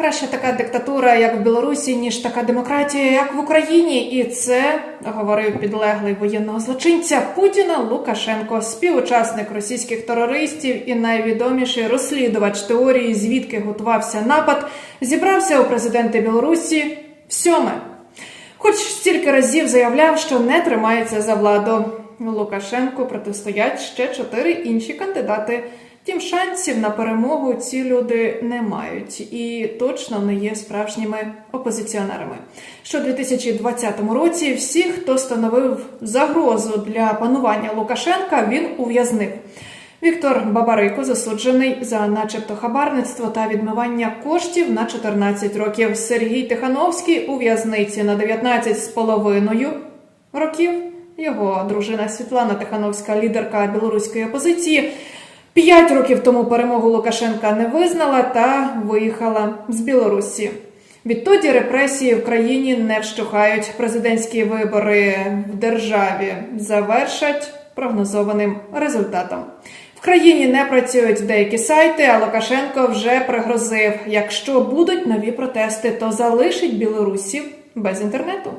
Краще така диктатура, як в Білорусі, ніж така демократія, як в Україні. І це говорив підлеглий воєнного злочинця Путіна Лукашенко, співучасник російських терористів і найвідоміший розслідувач теорії, звідки готувався напад, зібрався у президенти Білорусі в сьоме. Хоч стільки разів заявляв, що не тримається за владу. Лукашенку протистоять ще чотири інші кандидати. Втім, шансів на перемогу ці люди не мають і точно не є справжніми опозиціонерами. Що у 2020 році всіх, хто становив загрозу для панування Лукашенка, він ув'язнив. Віктор Бабарико засуджений за, начебто, хабарництво та відмивання коштів на 14 років. Сергій Тихановський у в'язниці на 19 з половиною років. Його дружина Світлана Тихановська, лідерка білоруської опозиції, п'ять років тому перемогу Лукашенка не визнала та виїхала з Білорусі. Відтоді репресії в країні не вщухають. Президентські вибори в державі завершать прогнозованим результатом. В країні не працюють деякі сайти, а Лукашенко вже пригрозив: якщо будуть нові протести, то залишить білорусів без інтернету.